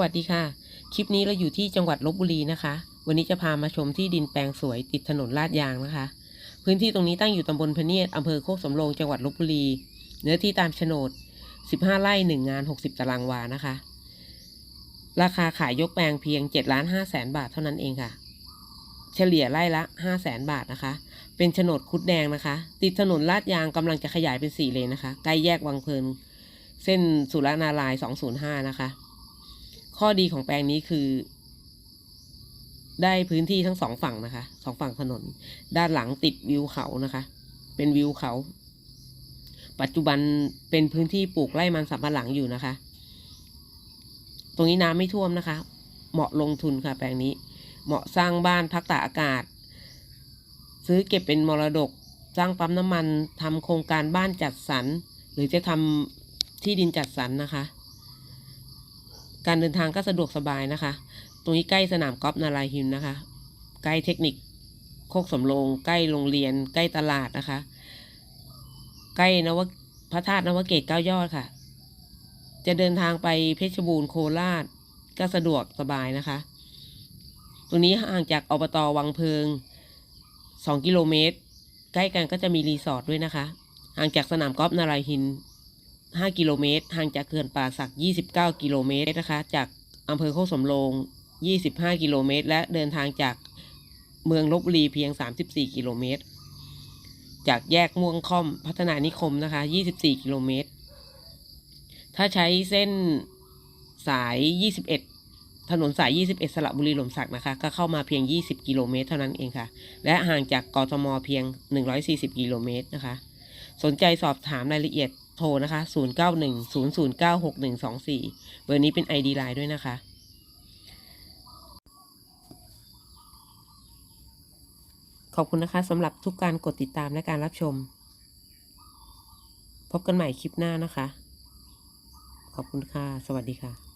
วัสดีค่ะ คลิปนี้เราอยู่ที่จังหวัดลบบุรีนะคะ วันนี้จะพามาชมที่ดินแปลงสวยติดถนนลาดยางนะคะ พื้นที่ตรงนี้ตั้งอยู่ตำบลพเนียดอำเภอโคกสำโรงจังหวัดลบบุรี เนื้อที่ตามโฉนด 15 ไร่1งาน 60 ตารางวานะคะ ราคาขายยกแปลงเพียง7ล้าน5แสนบาทเท่านั้นเองค่ะ เฉลี่ยไร่ละ5แสนบาทนะคะ เป็นโฉนดคุดแดงนะคะ ติดถนนลาดยางกำลังจะขยายเป็น4เลนนะคะ ใกล้แยกวังเพลินเส้นสุรนารายณ์205 นะคะ ข้อดีของแปลงนี้คือ ได้พื้นที่ทั้งสองฝั่งนะคะสองฝั่งถนน ด้านหลังติดวิวเขานะคะ เป็นวิวเขา ปัจจุบันเป็นพื้นที่ปลูกไร่มันสำปะหลังอยู่นะคะ ตรงนี้น้ำไม่ท่วมนะคะ เหมาะลงทุนค่ะ แปลงนี้ เหมาะสร้างบ้านพักตากอากาศ ซื้อเก็บเป็นมรดกสร้างปั๊มน้ำมันทำโครงการบ้านจัดสรรหรือจะทำที่ดินจัดสรรนะคะ การเดินทางก็สะดวกสบายนะคะ ตรงนี้ใกล้สนามกอล์ฟนารายณ์ฮิลนะคะ ใกล้เทคนิคโคกสำโรงใกล้โรงเรียน ใกล้ตลาดนะคะ ใกล้นวพระธาตุนวเกตเก้ายอดค่ะ จะเดินทางไปเพชรบูรณ์โคราชก็สะดวกสบายนะคะ ตรงนี้ห่างจากอบตวังเพิง 2 กิโลเมตร ใกล้กันก็จะมีรีสอร์ทด้วยนะคะ ห่างจากสนามกอล์ฟนารายณ์ฮิล 5 กิโลเมตรห่างจากเขื่อนป่าสัก 29 กิโลเมตรนะคะ จากอำเภอโคกสำโรง 25 กิโลเมตร และเดินทางจากเมืองลบบุรีเพียง 34 กิโลเมตร จากแยกม่วงค่อมพัฒนานิคมนะคะ 24 กิโลเมตร ถ้าใช้เส้นสาย 21 ถนนสาย 21 สระบุรีหล่มสักนะคะ ก็เข้ามาเพียง 20 กิโลเมตร เท่านั้นเองค่ะ และห่างจากกทมเพียง 140 กิโลเมตรนะคะ สนใจสอบถามรายละเอียด โทรนะคะ 0 9 1 0 0 9 6 1 2 4 เบอร์นี้เป็น ID Line ด้วยนะคะ ขอบคุณนะคะสำหรับทุกการกดติดตามและการรับชม พบกันใหม่คลิปหน้านะคะ ขอบคุณค่ะ สวัสดีค่ะ